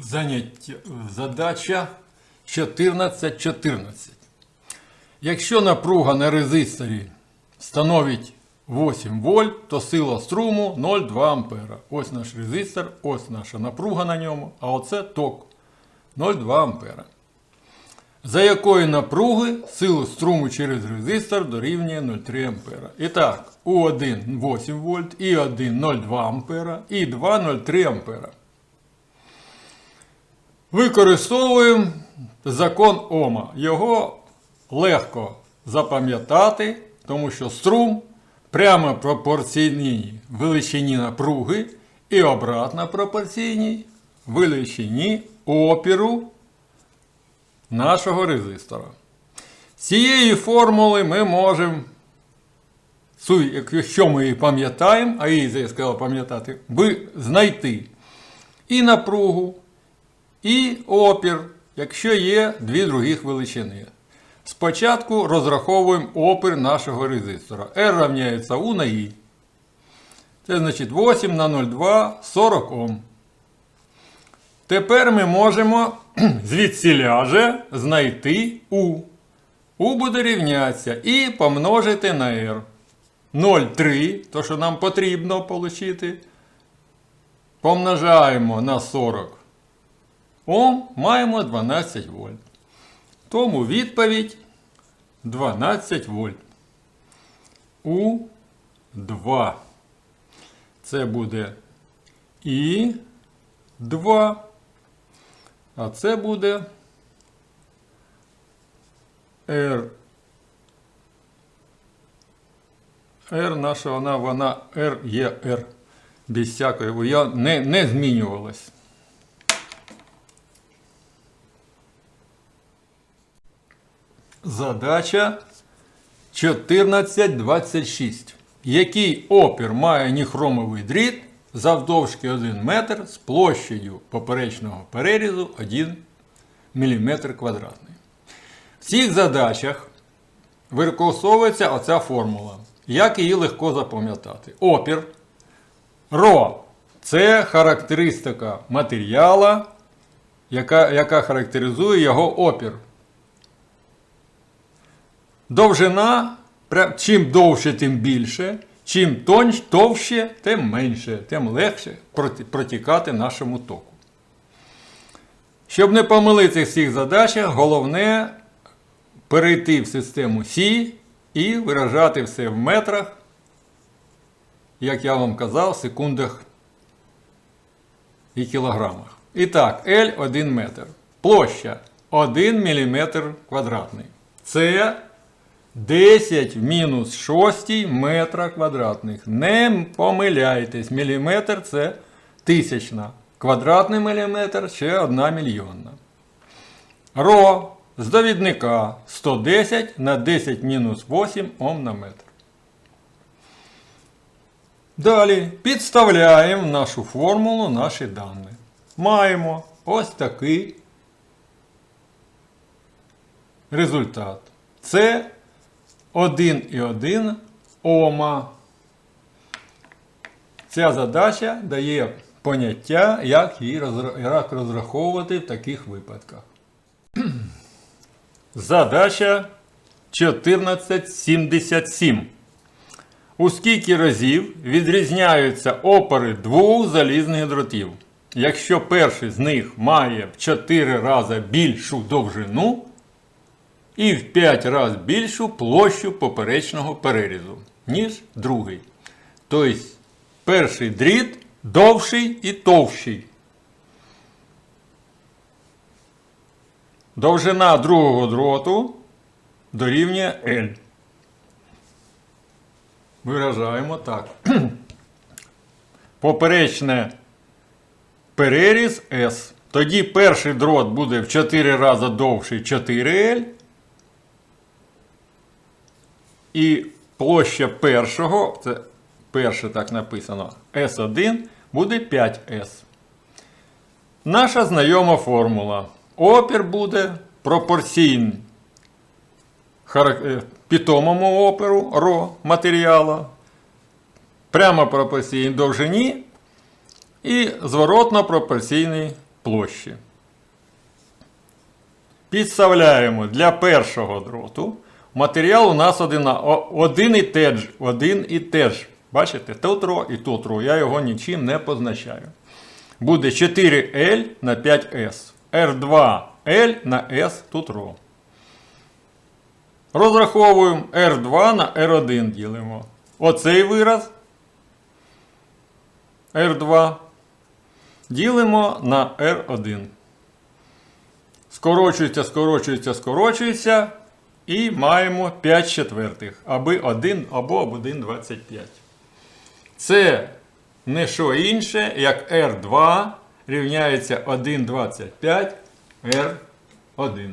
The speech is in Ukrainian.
Заняття, задача 14.14. Якщо напруга на резисторі становить 8 вольт, то сила струму 0,2 ампера. Ось наш резистор, ось наша напруга на ньому, а оце ток 0,2 ампера. За якої напруги сила струму через резистор дорівнює 0,3 ампера. І так, У1 8 вольт, І1 0,2 ампера, І2 0,3 ампера. Використовуємо закон Ома. Його легко запам'ятати, тому що струм прямо пропорційний величині напруги і обратно пропорційній величині опіру нашого резистора. З цієї формули ми можемо, якщо ми її пам'ятаємо, а її я сказав пам'ятати, знайти і напругу, і опір, якщо є дві других величини. Спочатку розраховуємо опір нашого резистора. R равняється U на I. Це значить 8 на 0,2 40 Ом. Тепер ми можемо звідсіля же знайти U. U буде рівнятися і помножити на R. 0,3, то що нам потрібно отримати. Помножаємо на 40 Ом, маємо 12 вольт. Тому відповідь 12 вольт. У 2. Це буде І 2. А це буде R. R наша вона, вона R є R. Без всякої, я не, не змінювалась. Задача 1426. Який опір має ніхромовий дріт завдовжки 1 метр з площею поперечного перерізу 1 мм квадратний. В цих задачах використовується оця формула. Як її легко запам'ятати? Опір ро це характеристика матеріала, яка, яка характеризує його опір. Довжина, чим довше, тим більше, чим тонь, товще, тим менше, тим легше протікати нашому току. Щоб не помилитися в цих задачах, головне перейти в систему Сі і виражати все в метрах, як я вам казав, в секундах і кілограмах. І так, L 1 метр. Площа 1 мм квадратний. Це 10 в мінус 6 метра квадратних. Не помиляйтесь, міліметр це тисячна. Квадратний міліметр ще 1 мільйонна. Ро з довідника 110 на 10 мінус 8 Ом на метр. Далі підставляємо в нашу формулу наші дані. Маємо ось такий результат. Це 1,1 Ома. Ця задача дає поняття, як її як розраховувати в таких випадках. Задача 1477. У скільки разів відрізняються опори двох залізних дротів? Якщо перший з них має в 4 рази більшу довжину і в 5 разів більшу площу поперечного перерізу, ніж другий. Тобто перший дріт довший і товщий. Довжина другого дроту дорівнює L. Виражаємо так. Поперечне переріз S. Тоді перший дрот буде в 4 рази довший 4L. І площа першого, це перше так написано, S1 буде 5S. Наша знайома формула. Опір буде пропорційний е, питомому опору ро матеріалу, прямо пропорційній довжині і зворотно пропорційний площі. Підставляємо для першого дроту. Матеріал у нас один, один і те ж. Один і те ж. Бачите, тут ро і тут ро. Я його нічим не позначаю. Буде 4L на 5S. R2L на S тут ро. Розраховуємо R2 на R1 ділимо. Оцей вираз R2 ділимо на R1. Скорочується, скорочується, скорочується. І маємо 5 четвертих. Аби 1 або 1,25. Це не що інше, як R2 рівняється 1,25 R1.